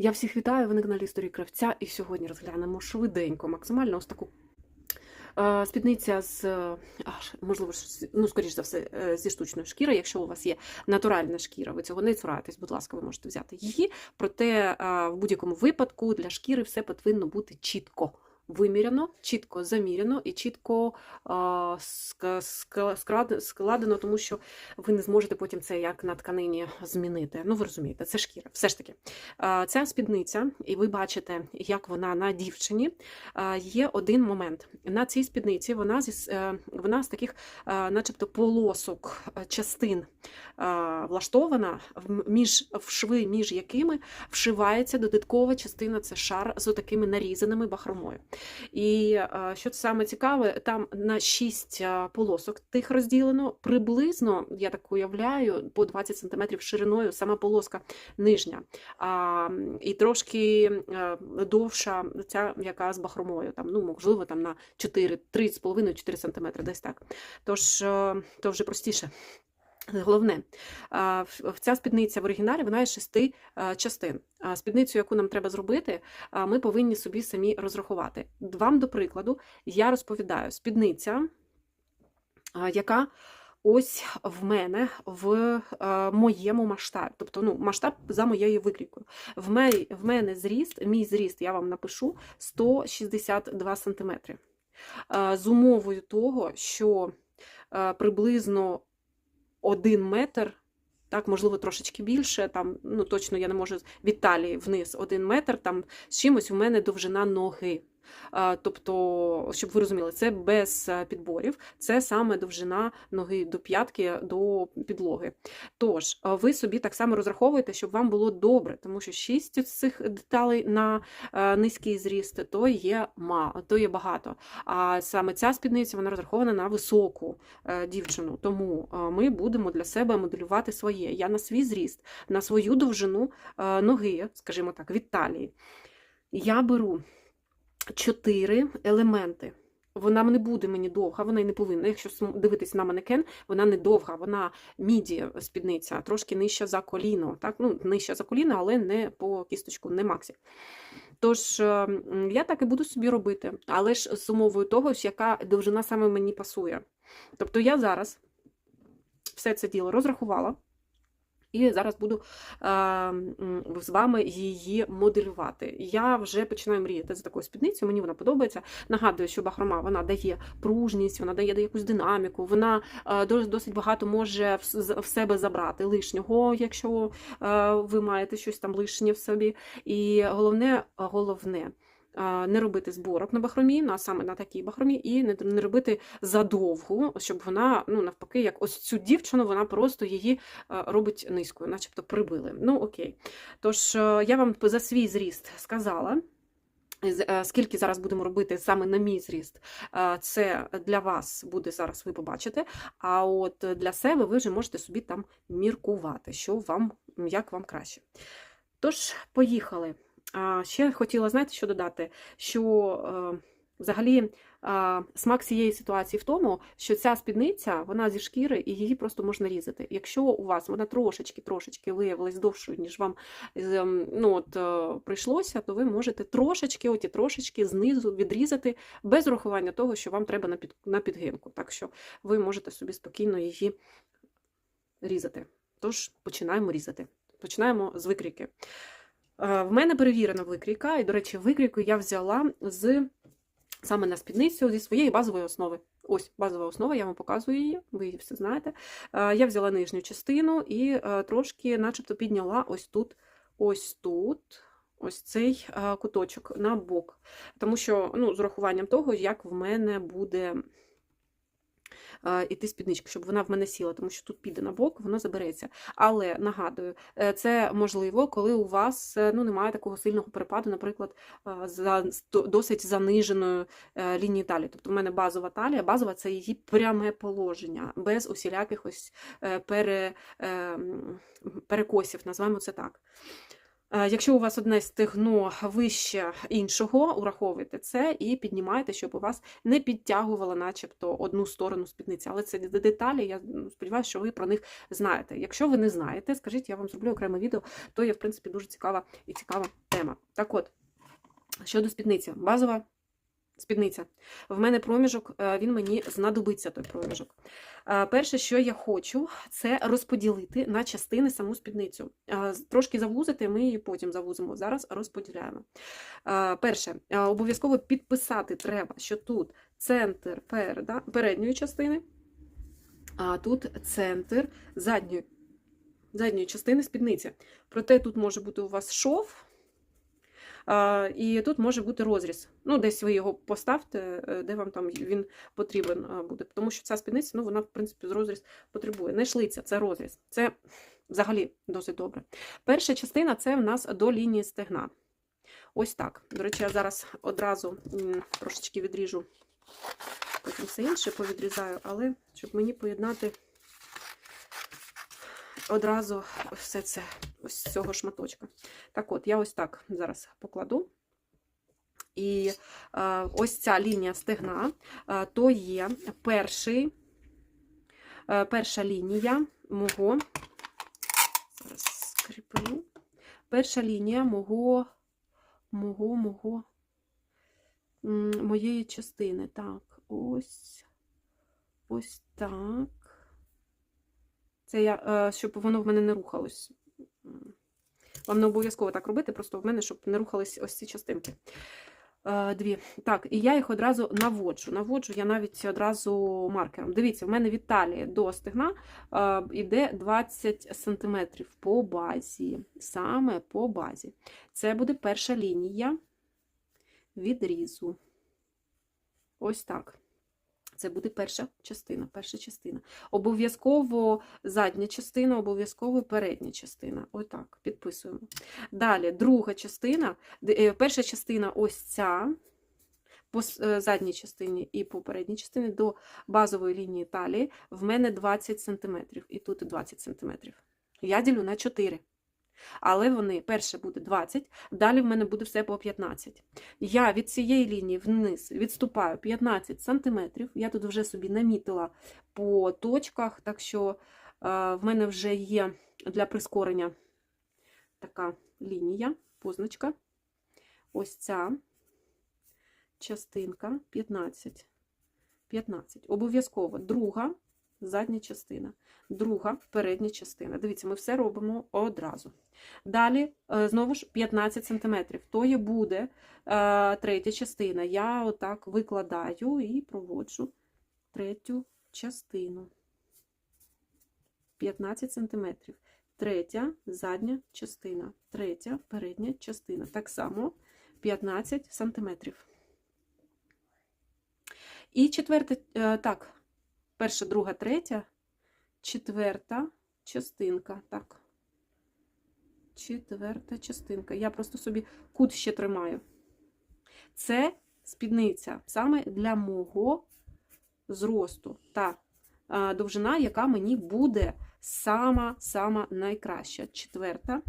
Я всіх вітаю, ви на каналі Історії Кравця, і сьогодні розглянемо швиденько, максимально ось таку е, спідниця з, е, аж, можливо, ну, скоріш за все, е, зі штучної шкіри. Якщо у вас є натуральна шкіра, ви цього не цураєтесь, будь ласка, ви можете взяти її. Проте е, в будь-якому випадку для шкіри все повинно бути чітко. Виміряно, чітко заміряно і чітко складено, тому що ви не зможете потім це як на тканині змінити. Ну, ви розумієте, це шкіра. Все ж таки, ця спідниця, і ви бачите, як вона на дівчині. Є один момент. На цій спідниці вона зі е, вона з таких, начебто, полосок е, частин влаштована, між в шви, між якими вшивається додаткова частина. Це шар з такими нарізаними бахромою. І е, що саме цікаве, там на 6 полосок тих розділено приблизно, я так уявляю, по 20 см шириною сама полоска нижня. А, і трошки е, довша ця, яка з бахромою, там, ну, можливо, там на 4, 3,5-4 см, десь так. Тож, е, то вже простіше. Головне, ця спідниця в оригіналі вона є шести частин. Спідницю, яку нам треба зробити, ми повинні собі самі розрахувати. Вам, до прикладу, я розповідаю, спідниця, яка ось в мене в моєму масштабі, тобто ну, масштаб за моєю викрійкою. В мене, в мене зріст, мій зріст, я вам напишу 162 см. З умовою того, що приблизно 1 метр. Так, можливо, трошечки більше, там, ну точно я не можу від талії вниз один метр, там з чимось у мене довжина ноги. Тобто, щоб ви розуміли, це без е, підборів, це саме довжина ноги до п'ятки до підлоги. Тож, ви собі так само розраховуєте, щоб вам було добре, тому що шість з цих деталей на е, низький зріст то є ма, то є багато. А саме ця спідниця вона розрахована на високу е, дівчину. Тому е, ми будемо для себе моделювати своє. Я на свій зріст, на свою довжину е, ноги, скажімо так, від талії. Я беру чотири елементи. Вона не буде мені довга, вона й не повинна. Якщо дивитись на манекен, вона не довга, вона міді спідниця, трошки нижча за коліно. Так? Ну, нижча за коліно, але не по кісточку, не максі. Тож е, я так і буду собі робити, але ж з умовою того, яка довжина саме мені пасує. Тобто я зараз все це діло розрахувала. І зараз буду е, з вами її моделювати. Я вже починаю мріяти за такою спідницею, мені вона подобається. Нагадую, що бахрома вона дає пружність, вона дає якусь динаміку, вона е, досить багато може в, в себе забрати лишнього, якщо е, ви маєте щось там лишнє в собі. І головне, головне. Не робити зборок на бахромі, а саме на такій бахромі, і не, не робити задовгу, щоб вона, ну навпаки, як ось цю дівчину, вона просто її робить низькою, начебто прибили. Ну окей. Тож е, я вам за свій зріст сказала. е, Скільки зараз будемо робити саме на мій зріст, е, це для вас буде зараз, ви побачите. А от для себе ви вже можете собі там міркувати, що вам, як вам краще. Тож, поїхали. А, Ще хотіла, знаєте, що додати, що е, взагалі смак цієї ситуації в тому, що ця спідниця, вона зі шкіри, і її просто можна різати. Якщо у вас вона трошечки-трошечки виявилась довшою, ніж вам ем, ну, от, е, прийшлося, то ви можете трошечки, оті трошечки знизу відрізати без урахування того, що вам треба на, під, на підгинку. Так що ви можете собі спокійно її різати. Тож починаємо різати. Починаємо з викрійки. Е, В мене перевірена викрійка, і, до речі, викрійку я взяла з саме на спідницю зі своєї базової основи. Ось базова основа, я вам показую її, ви її все знаєте. Е, Я взяла нижню частину і е, трошки, начебто, підняла ось тут, ось тут. Ось цей куточок на бок. Тому що, ну, з урахуванням того, як в мене буде іти спідничка, щоб вона в мене сіла, тому що тут піде на бок, воно забереться. Але нагадую, е, це можливо, коли у вас е, ну, немає такого сильного перепаду, наприклад, е, за досить заниженою е, лінії талії. Тобто в мене базова талія, базова це її пряме положення, без усіляких ось е, пере, е, перекосів, називаємо це так. Е, Якщо у вас одне стегно вище іншого, ураховуйте це і піднімайте, щоб у вас не підтягувало начебто одну сторону спідниці. Але це деталі, я ну, сподіваюся, що ви про них знаєте. Якщо ви не знаєте, скажіть, я вам зроблю окреме відео, то є, в принципі, дуже цікава і цікава тема. Так от, щодо спідниці, базова спідниця. В мене проміжок, е, він мені знадобиться той проміжок. Е, Перше, що я хочу, це розподілити на частини саму спідницю. Е, Трошки завузити, ми її потім завузимо. Зараз розподіляємо. Перше, обов'язково підписати треба, що тут центр передньої частини, а тут центр задньої, задньої частини спідниці. Проте тут може бути у вас шов. І тут може бути розріз. Ну, десь ви його поставте, е, де вам там він потрібен буде. Тому що ця спідниця, ну, вона, в принципі, з розріз потребує. Не шлиця, це розріз. Це взагалі досить добре. Перша частина це в нас до лінії стегна. Ось так. До речі, я зараз одразу трошечки відріжу, потім все інше повідрізаю, але щоб мені поєднати одразу все це ось з цього шматочка. Так от, я ось так зараз покладу. І е, ось ця лінія стегна, е, то є перший, е, перша лінія мого, зараз скріплю, перша лінія мого, мого, мого, моєї частини. Так, ось, ось так. Це я, щоб воно в мене не рухалось. Вам не обов'язково так робити, просто в мене, щоб не рухались ось ці частинки. Е, Дві. Так, і я їх одразу наводжу. Наводжу я навіть одразу маркером. Дивіться, в мене від талії до стегна йде 20 см по базі. Саме по базі. Це буде перша лінія відрізу. Ось так. Це буде перша частина. Перша частина. Обов'язково задня частина, обов'язково передня частина. Отак, підписуємо. Далі, друга частина. Е, Перша частина ось ця, по е, задній частині і по передній частині до базової лінії талії в мене 20 см. І тут 20 см. Я ділю на 4. Але вони, перше буде 20, далі в мене буде все по 15. Я від цієї лінії вниз відступаю 15 см. Я тут вже собі намітила по точках, так що е, в мене вже є для прискорення така лінія, позначка. Ось ця частинка 15. 15. Обов'язково друга задня частина, друга передня частина. Дивіться, ми все робимо одразу. Далі, е, знову ж 15 см. То є буде е, третя частина. Я отак викладаю і проводжу третю частину. 15 см. Третя задня частина. Третя передня частина. Так само 15 см. І четверта, е, так, перша, друга, третя, четверта частинка. Так. Четверта частинка. Я просто собі кут ще тримаю. Це спідниця саме для мого зросту. Та довжина, яка мені буде сама-сама найкраща. Четверта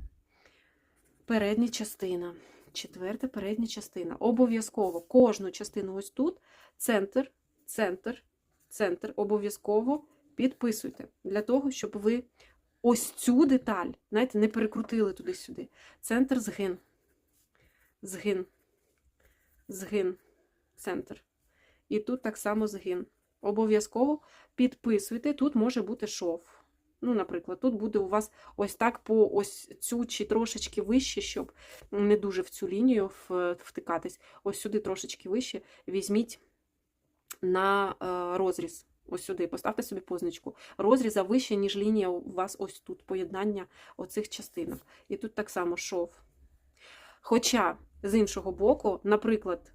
передня частина. Четверта передня частина. Обов'язково кожну частину ось тут, центр, центр, центр. Обов'язково підписуйте. Для того, щоб ви ось цю деталь, знаєте, не перекрутили туди-сюди. Центр згин. Згин. Згин. Центр. І тут так само згин. Обов'язково підписуйте. Тут може бути шов. Ну, наприклад, тут буде у вас ось так по ось цю чи трошечки вище, щоб не дуже в цю лінію втикатись. Ось сюди трошечки вище. Візьміть на е, розріз. Ось сюди, поставте собі позначку. Розріза вище, ніж лінія у вас ось тут, поєднання оцих частинок. І тут так само шов. Хоча, з іншого боку, наприклад,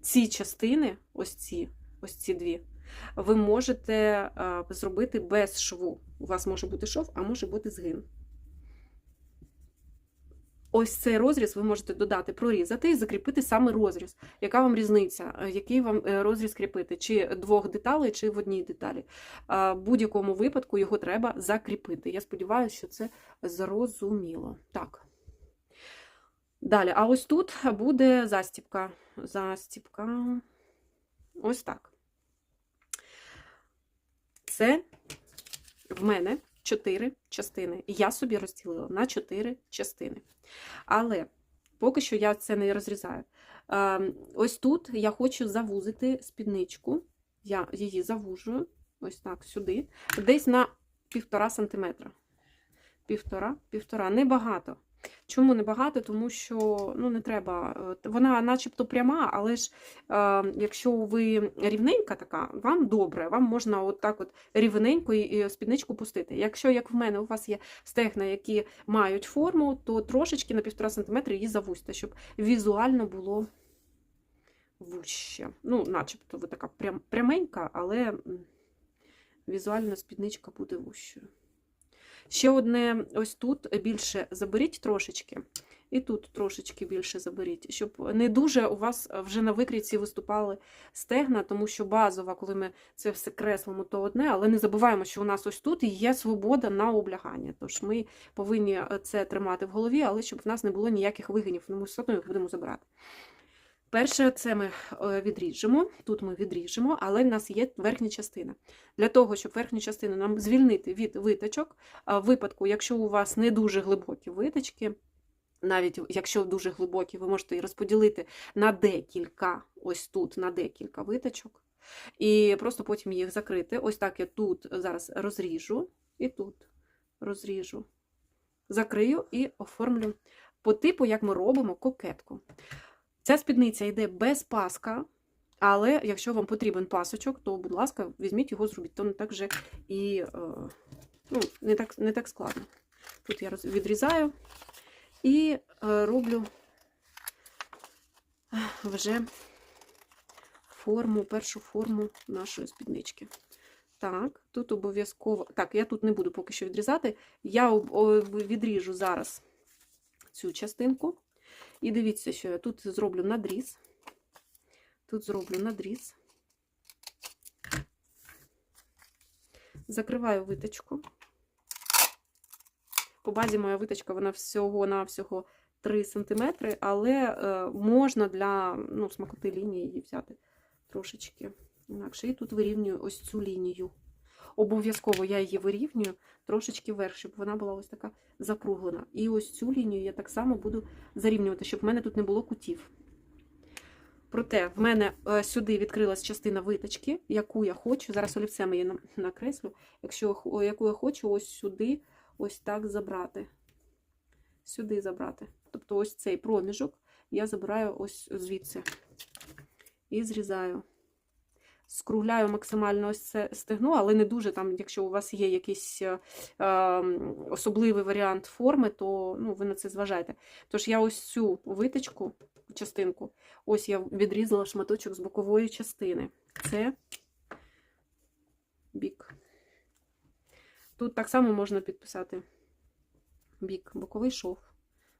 ці частини, ось ці, ось ці дві, ви можете а, зробити без шву. У вас може бути шов, а може бути згин. Ось цей розріз ви можете додати, прорізати і закріпити саме розріз. Яка вам різниця? Е, Який вам е, розріз кріпити? Чи двох деталей, чи в одній деталі? В будь-якому випадку його треба закріпити. Я сподіваюся, що це зрозуміло. Так. Далі, а ось тут буде застіпка. Застіпка. Ось так. Це в мене чотири частини. І я собі розділила на чотири частини. Але поки що я це не розрізаю. Ем, Ось тут я хочу завузити спідничку. Я її завужую, ось так, сюди, десь на півтора сантиметра. Півтора, півтора, небагато. Чому небагато? Тому що ну, не треба. е, Вона начебто пряма, але ж е, якщо ви рівненька така, вам добре, вам можна от так от рівненько і- спідничку пустити. Якщо, як в мене, у вас є стегна, які мають форму, то трошечки на півтора сантиметра її завузьте, щоб візуально було вуще. Ну, начебто ви така прям, пряменька, але візуально спідничка буде вущою. Ще одне, ось тут більше заберіть трошечки, і тут трошечки більше заберіть, щоб не дуже у вас вже на викрійці виступали стегна, тому що базово, коли ми це все креслимо, то одне, але не забуваємо, що у нас ось тут є свобода на облягання. Тож ми повинні це тримати в голові, але щоб в нас не було ніяких вигинів, ну, ми все одно їх будемо забирати. Перше, це ми е, відріжемо, тут ми відріжемо, але в нас є верхня частина. Для того, щоб верхню частину нам звільнити від виточок, в випадку, якщо у вас не дуже глибокі виточки, навіть якщо дуже глибокі, ви можете її розподілити на декілька, ось тут, на декілька виточок, і просто потім їх закрити. Ось так я тут зараз розріжу, і тут розріжу, закрию і оформлю по типу, як ми робимо кокетку. Ця спідниця йде без паска, але якщо вам потрібен пасочок, то, будь ласка, візьміть його, зробіть. То не так же і е, ну, не, так, не так складно. Тут я відрізаю і е, роблю вже форму, першу форму нашої спіднички. Так, тут обов'язково. Так, я тут не буду поки що відрізати. Я відріжу зараз цю частинку. І дивіться, що я тут зроблю надріз. Тут зроблю надріз. Закриваю виточку. По базі моя виточка, вона всього-навсього 3 см, але е, можна для ну, смакоти лінії її взяти трошечки інакше. І тут вирівнюю ось цю лінію. Обов'язково я її вирівнюю трошечки вверх, щоб вона була ось така закруглена. І ось цю лінію я так само буду зарівнювати, щоб в мене тут не було кутів. Проте в мене е, сюди відкрилась частина виточки, яку я хочу. Зараз олівцем її накреслю, якщо яку я хочу ось сюди, ось так забрати. Сюди забрати. Тобто ось цей проміжок я забираю ось звідси і зрізаю. Скругляю максимально ось це стегно, але не дуже там, якщо у вас є якийсь е, е, особливий варіант форми, то ну, ви на це зважайте. Тож я ось цю виточку, частинку, ось я відрізала шматочок з бокової частини. Це бік. Тут так само можна підписати бік, боковий шов,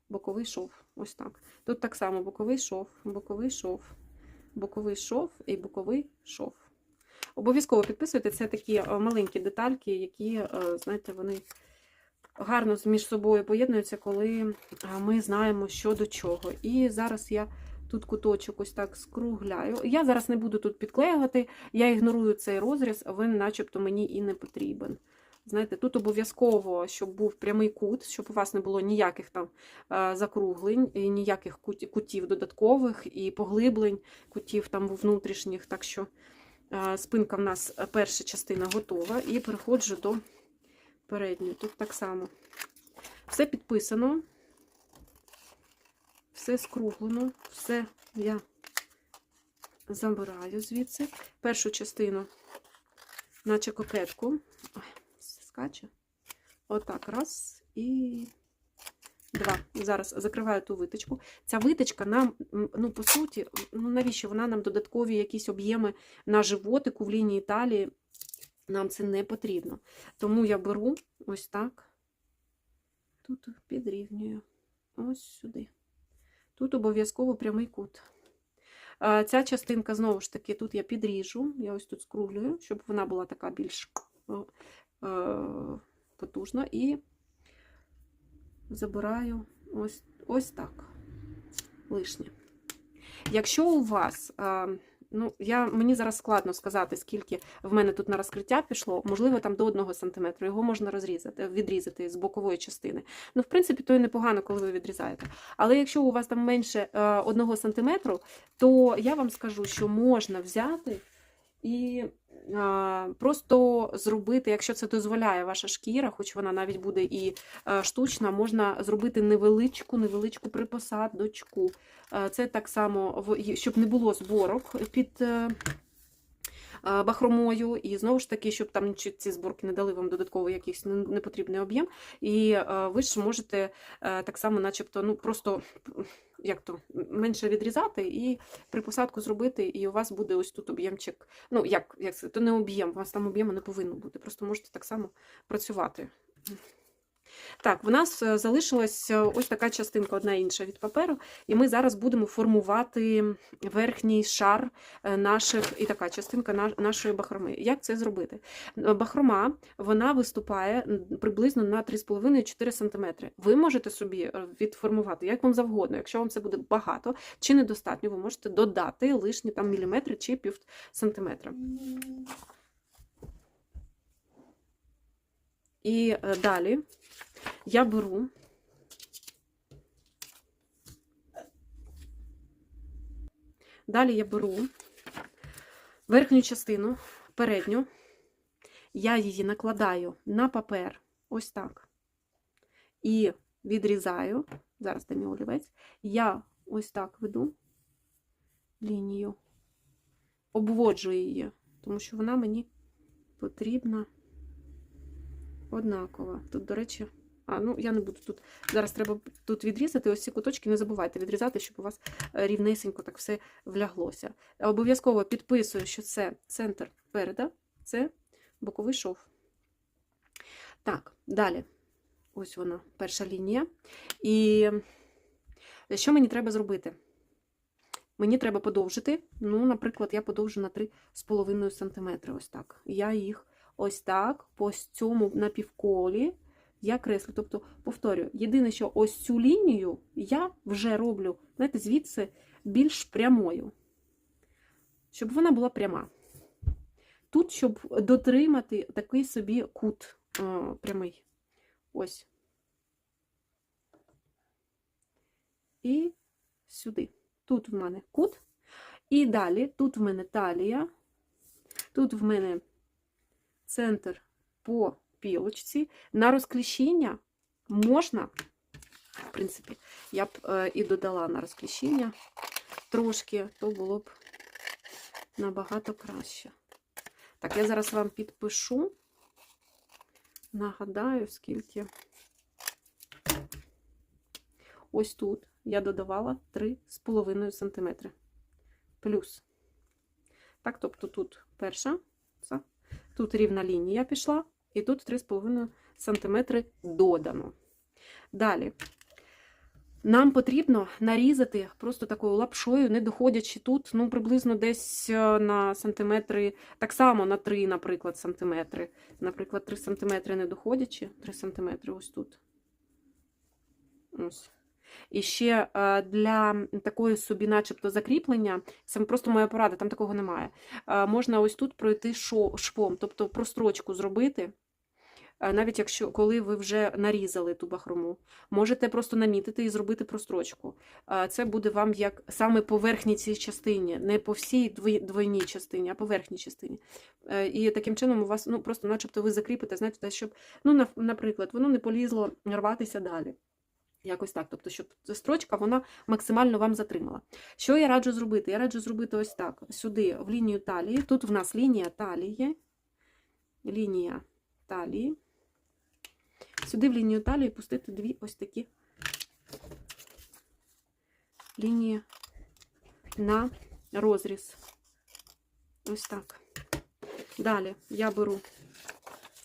боковий шов. Ось так. Тут так само боковий шов, боковий шов, боковий шов і боковий шов. Обов'язково підписуйте. Це такі е, маленькі детальки, які, е, знаєте, вони гарно між собою поєднуються, коли е, ми знаємо, що до чого. І зараз я тут куточок ось так скругляю. Я зараз не буду тут підклеювати, я ігнорую цей розріз, він начебто мені і не потрібен. Знаєте, тут обов'язково, щоб був прямий кут, щоб у вас не було ніяких там закруглень, і ніяких кутів додаткових і поглиблень, кутів там внутрішніх. Так що спинка в нас е, перша частина готова. І переходжу до передньої. Тут так само. Все підписано, все скруглено, все я забираю звідси. Першу частину, наче кокетку. Ой, скаче. Отак, раз і два. Зараз закриваю ту виточку. Ця виточка нам, ну, по суті, ну навіщо вона нам додаткові якісь об'єми на животику в лінії талії? Нам це не потрібно. Тому я беру ось так. Тут підрівнюю. Ось сюди. Тут обов'язково прямий кут. Ця частинка, знову ж таки, тут я підріжу, я ось тут скруглюю, щоб вона була така більш е, потужна. І забираю ось, ось так. лишнє. Якщо у вас, ну, я, мені зараз складно сказати, скільки в мене тут на розкриття пішло, можливо, там до 1 см, його можна розрізати, відрізати з бокової частини. Ну, в принципі, то і непогано, коли ви відрізаєте. Але якщо у вас там менше 1 см, то я вам скажу, що можна взяти і а, просто зробити, якщо це дозволяє ваша шкіра, хоч вона навіть буде і а, штучна, можна зробити невеличку, невеличку припосадочку. А, Це так само, щоб не було зборок під. Е, Бахромою, і знову ж таки, щоб там ці зборки не дали вам додатковий якийсь непотрібний об'єм. І е, ви ж можете е, так само, начебто, ну просто як то менше відрізати і припосадку зробити, і у вас буде ось тут об'ємчик. Ну, як, як це, то не об'єм, у вас там об'єму не повинно бути. Просто можете так само працювати. Так, в нас е, залишилась е, ось така частинка, одна інша від паперу, і ми зараз будемо формувати верхній шар е, наших, і така частинка нашої бахроми. Як це зробити? Бахрома вона виступає приблизно на 3,5-4 см. Ви можете собі відформувати як вам завгодно. Якщо вам це буде багато чи недостатньо, ви можете додати лишні там міліметри чи пів сантиметра. І далі я беру далі я беру верхню частину, передню, я її накладаю на папер, ось так. І відрізаю, зараз де мій олівець, я ось так веду лінію, обводжу її, тому що вона мені потрібна однакова. Тут, до речі, а, ну я не буду тут. Зараз треба тут відрізати. Ось ці куточки не забувайте відрізати, щоб у вас е, рівнесенько так все вляглося. Обов'язково підписую, що це центр переда, це боковий шов. Так, далі. Ось вона, перша лінія. І що мені треба зробити? Мені треба подовжити. Ну, наприклад, я подовжу на 3,5 см. Ось так. Я їх ось так, по цьому напівколі я креслю. Тобто, повторюю, єдине, що ось цю лінію я вже роблю, знаєте, звідси більш прямою. Щоб вона була пряма. Тут, щоб дотримати такий собі кут о, прямий. Ось. І сюди. Тут в мене кут. І далі, тут в мене талія, тут в мене центр по пілочці. На розкліщення можна, в принципі, я б е, і додала на розкліщення трошки, то було б набагато краще. Так, я зараз вам підпишу, нагадаю, скільки. Ось тут я додавала 3,5 см. Плюс. Так, тобто тут перша, тут рівна лінія пішла, і тут 3,5 см додано. Далі. Нам потрібно нарізати просто такою лапшою, не доходячи тут, ну, приблизно десь е, на сантиметри, так само на 3, наприклад, сантиметри. Наприклад, 3 сантиметри не доходячи, 3 сантиметри ось тут. Ось. І ще е, для такої собі, начебто, закріплення, це просто моя порада, там такого немає. Е, Можна ось тут пройти швом, тобто прострочку зробити, е, навіть якщо коли ви вже нарізали ту бахрому. Можете просто намітити і зробити прострочку. Це буде вам як саме по верхній цій частині, не по всій двойній частині, а по верхній частині. І таким чином у вас, ну, просто начебто ви закріпите, знаєте, щоб, ну, наприклад, воно не полізло рватися далі. Якось так, тобто, щоб строчка вона максимально вам затримала. Що я раджу зробити? Я раджу зробити ось так: сюди, в лінію талії. Тут в нас лінія талії, лінія талії. Сюди в лінію талії пустити дві ось такі лінії на розріз. Ось так. Далі я беру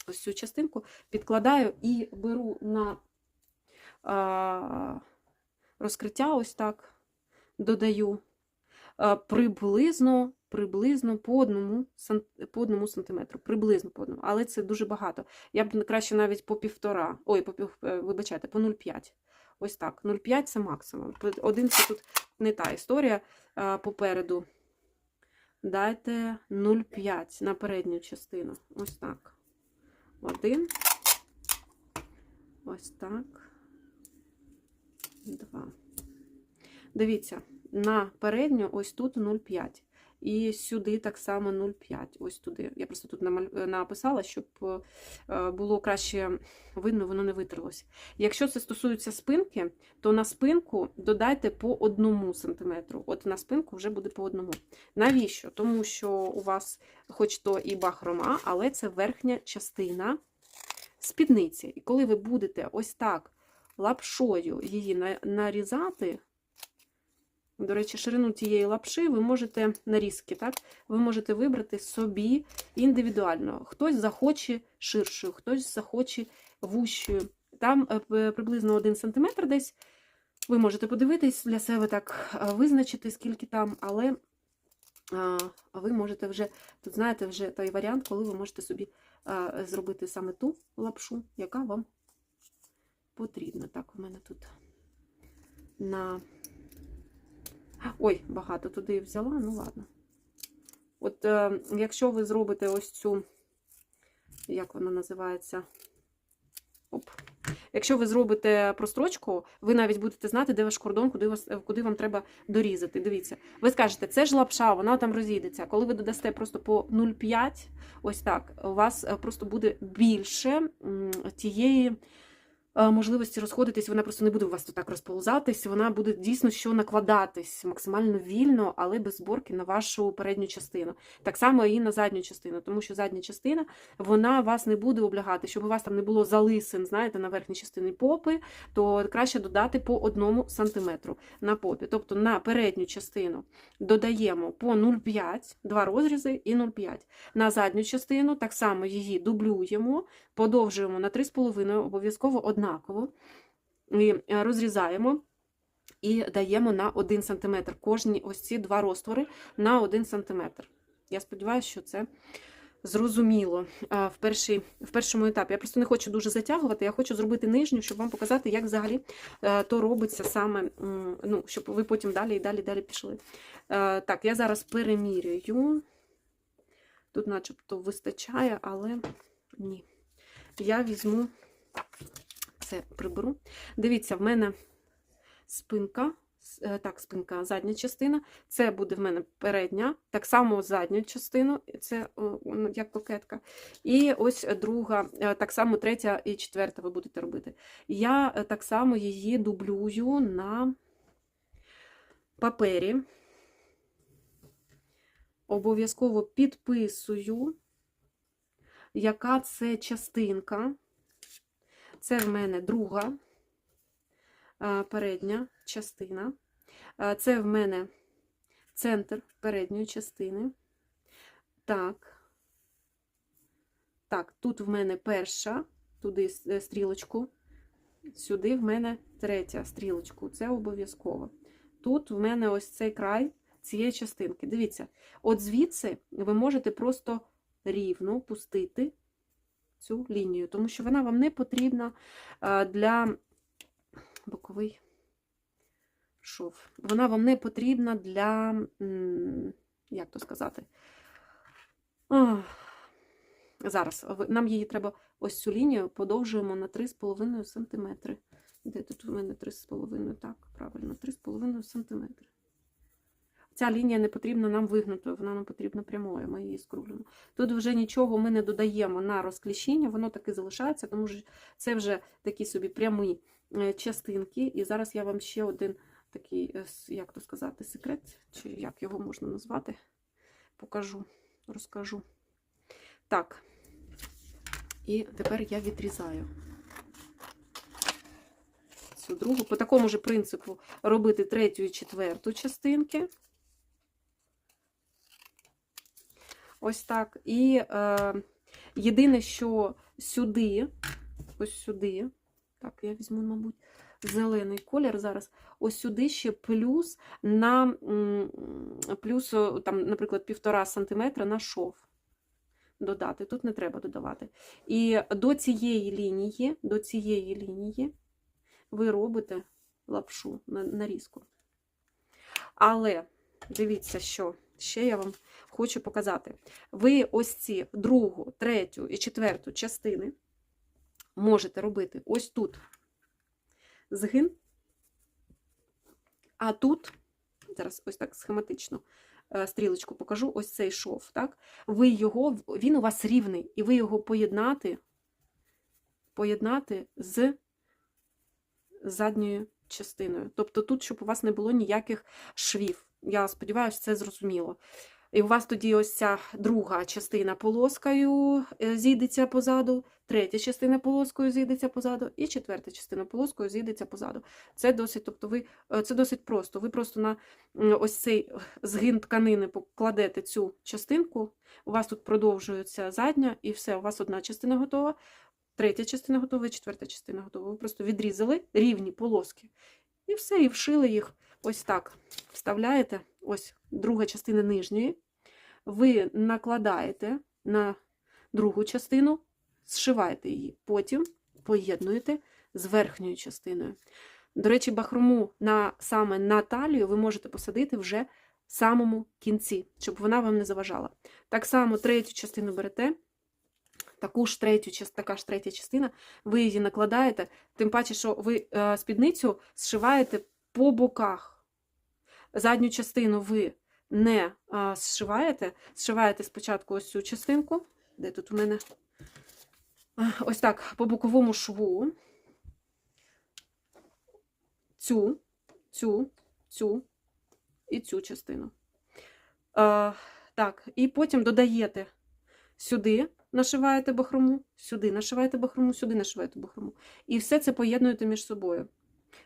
ось цю частинку, підкладаю і беру на розкриття ось так додаю приблизно, приблизно по одному, по одному сантиметру. Приблизно по одному. Але це дуже багато. Я б краще навіть по півтора, ой, по пів, е, вибачайте, по 0,5. Ось так. 0,5 це максимум. Один це тут не та історія попереду. Дайте 0,5 на передню частину. Ось так. Один. Ось так. Два. Дивіться, на передню ось тут 0,5. І сюди так само 0,5. Ось туди. Я просто тут написала, щоб е, було краще видно, воно не витерлося. Якщо це стосується спинки, то на спинку додайте по одному сантиметру. От на спинку вже буде по одному. Навіщо? Тому що у вас, хоч то і бахрома, але це верхня частина спідниці. І коли ви будете ось так лапшою її нарізати, до речі, ширину цієї лапши ви можете нарізки, так? Ви можете вибрати собі індивідуально. Хтось захоче ширшою, хтось захоче вущою. Там е, приблизно 1 см десь. Ви можете подивитись для себе так, е, визначити, скільки там, але ви можете вже, тут знаєте, вже той варіант, коли ви можете собі зробити саме ту лапшу, яка вам потрібна. Так, у мене тут на. Ой, багато туди взяла, ну ладно. От е, якщо ви зробите ось цю, як вона називається? Оп. Якщо ви зробите прострочку, ви навіть будете знати, де ваш кордон, куди, вас, куди вам треба дорізати. Дивіться, ви скажете, це ж лапша, вона там розійдеться. Коли ви додасте просто по 0,5, ось так, у вас просто буде більше тієї можливості розходитись, вона просто не буде у вас тут так розползатись, вона буде дійсно що накладатись максимально вільно, але без зборки на вашу передню частину. Так само і на задню частину, тому що задня частина вона вас не буде облягати, щоб у вас там не було залисин, знаєте, на верхній частині попи, то краще додати по одному сантиметру на попі. Тобто на передню частину додаємо по 0,5, два розрізи і 0,5. На задню частину так само її дублюємо, подовжуємо на 3,5, обов'язково однаково. І е, розрізаємо і даємо на 1 см. Кожні ось ці два розтвори на 1 см. Я сподіваюся, що це зрозуміло в, першій, в першому етапі. Я просто не хочу дуже затягувати, я хочу зробити нижню, щоб вам показати, як взагалі е, то робиться саме, ну, щоб ви потім далі і далі далі пішли. Е, Так, я зараз перемірюю. Тут начебто вистачає, але ні. Я візьму це приберу. Дивіться, в мене спинка. е, Так, спинка, задня частина. Це буде в мене передня, так само задню частину, це як кокетка. І ось друга, е, так само третя і четверта ви будете робити. Я е, так само її дублюю на папері. Обов'язково підписую, яка це частинка. Це в мене друга передня частина. Це в мене центр передньої частини. Так. Так, тут в мене перша, туди е, стрілочку. Сюди в мене третя стрілочку. Це обов'язково. Тут в мене ось цей край цієї частинки. Дивіться, от звідси ви можете просто рівно пустити цю лінію, тому що вона вам не потрібна для боковий шов. Вона вам не потрібна для, як то сказати, зараз нам її треба ось цю лінію подовжуємо на 3,5 см. Де тут у мене 3,5? Так, правильно, 3,5 см. Ця лінія не потрібна нам вигнутою, вона нам потрібна прямою, ми її скруглюємо. Тут вже нічого ми не додаємо на розкліщення, воно таки залишається, тому що це вже такі собі прямі е, частинки. І зараз я вам ще один такий, е, як то сказати, секрет, чи як його можна назвати, покажу, розкажу. Так, і тепер я відрізаю цю другу. По такому ж принципу робити третю і четверту частинки. Ось так. І е, єдине, що сюди, ось сюди, так, я візьму, мабуть, зелений колір зараз. Ось сюди ще плюс на плюс, там, наприклад, півтора сантиметра на шов додати. Тут не треба додавати. І до цієї лінії, до цієї лінії ви робите лапшу нарізку. Але дивіться, що ще я вам хочу показати. Ви ось ці другу, третю і четверту частини можете робити ось тут згин, а тут, зараз ось так схематично е, стрілочку покажу, ось цей шов, так? Ви його, він у вас рівний, і ви його поєднати, поєднати з задньою частиною. Тобто тут, щоб у вас не було ніяких швів. Я сподіваюся, це зрозуміло. І у вас тоді ось ця друга частина полоскою е, зійдеться позаду, третя частина полоскою зійдеться позаду, і четверта частина полоскою зійдеться позаду. Це досить, тобто ви, е, це досить просто. Ви просто на ось цей згин тканини покладете цю частинку, у вас тут продовжується задня, і все, у вас одна частина готова, третя частина готова, і четверта частина готова. Ви просто відрізали рівні полоски. І все, і вшили їх ось так. Вставляєте, ось друга частина нижньої. Ви накладаєте на другу частину, зшиваєте її, потім поєднуєте з верхньою частиною. До речі, бахрому на, саме на талію ви можете посадити вже в самому кінці, щоб вона вам не заважала. Так само третю частину берете, таку ж третю, така ж третя частина, ви її накладаєте, тим паче, що ви е, спідницю зшиваєте по боках. Задню частину ви не а, зшиваєте, зшиваєте спочатку ось цю частинку, де тут у мене ось так, по боковому шву. Цю, цю, цю і цю частину. А, так, і потім додаєте сюди, нашиваєте бахрому, сюди нашиваєте бахрому, сюди нашиваєте бахрому. І все це поєднуєте між собою.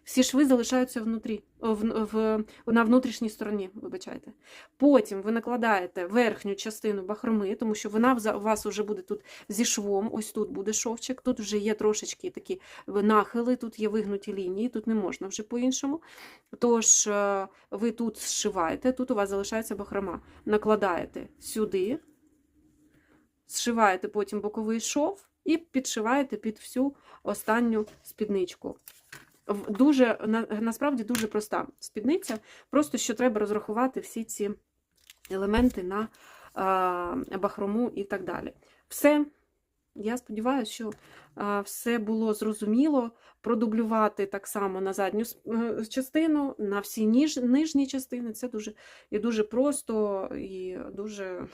Всі шви залишаються внутрі, в, в, на внутрішній стороні, вибачайте. Потім ви накладаєте верхню частину бахроми, тому що вона у вас вже буде тут зі швом, ось тут буде шовчик, тут вже є трошечки такі нахили, тут є вигнуті лінії, тут не можна вже по-іншому. Тож е, ви тут зшиваєте, тут у вас залишається бахрома. Накладаєте сюди, зшиваєте потім боковий шов і підшиваєте під всю останню спідничку. Дуже на, насправді дуже проста спідниця, просто що треба розрахувати всі ці елементи на бахрому і так далі. Все. Я сподіваюся, що все було зрозуміло. Продублювати так само на задню е, частину, на всі ніж, нижні частини. Це дуже і дуже просто і дуже,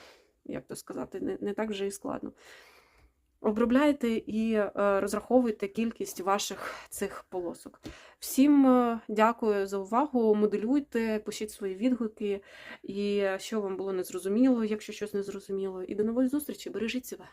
як то сказати, не, не так вже і складно. Обробляйте і е, розраховуйте кількість ваших цих полосок. Всім е, дякую за увагу. Моделюйте, пишіть свої відгуки, і що вам було незрозуміло, якщо щось незрозуміло. І до нової зустрічі. Бережіть себе.